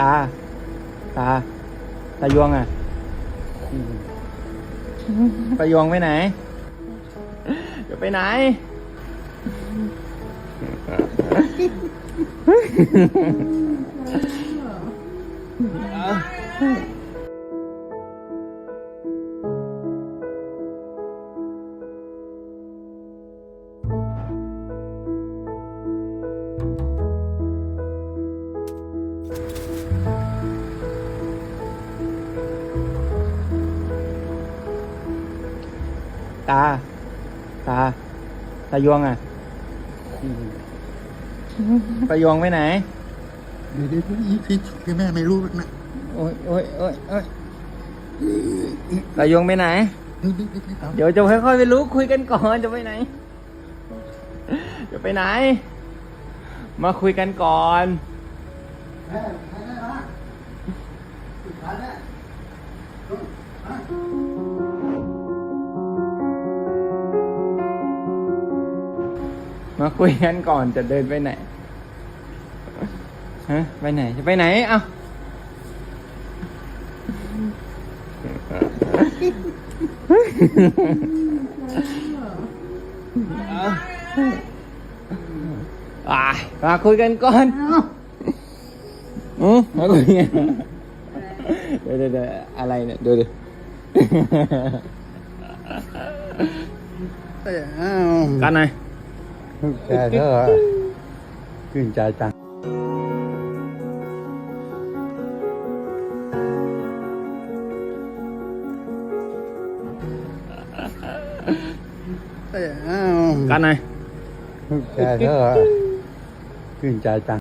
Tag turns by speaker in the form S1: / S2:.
S1: ตา ตา ตายวงอะตายวงไปไหนจะไปไหน ตา ตา ตายวงอะ ตายวงไปไหน
S2: เดี๋ยวเดี๋ยวเดี๋ยวอีพี่พี่แม่ไม่รู้นะ
S1: โอ้ยโอ้ยโอ้ยโอ้ยตายวงไปไหน
S2: นี่นี่นี่นี่ครับ
S1: เดี๋ยวจะค่อยๆไปรู้คุยกันก่อนจะไปไหน จะไปไหน มาคุยกันก่อน
S2: ม่แม่แม่มาสุดท้ายแม่
S1: มาคุยกันก่อนจะเดินไปไหนฮะไปไหนจะไปไหนเอ้าอะมาคุยกันก่อนอืมมาคุยกันเดี๋ยวเดี๋ยวเดี๋ยวอะไรเนี่ยเดี๋ยวเดี๋ยว
S2: เอ้ยอ้าว
S1: กันไหน
S2: แกเธอขึ้นใจจังเอ้ยอ้าว
S1: กันไหน
S2: แกเธอขึ้นใจจัง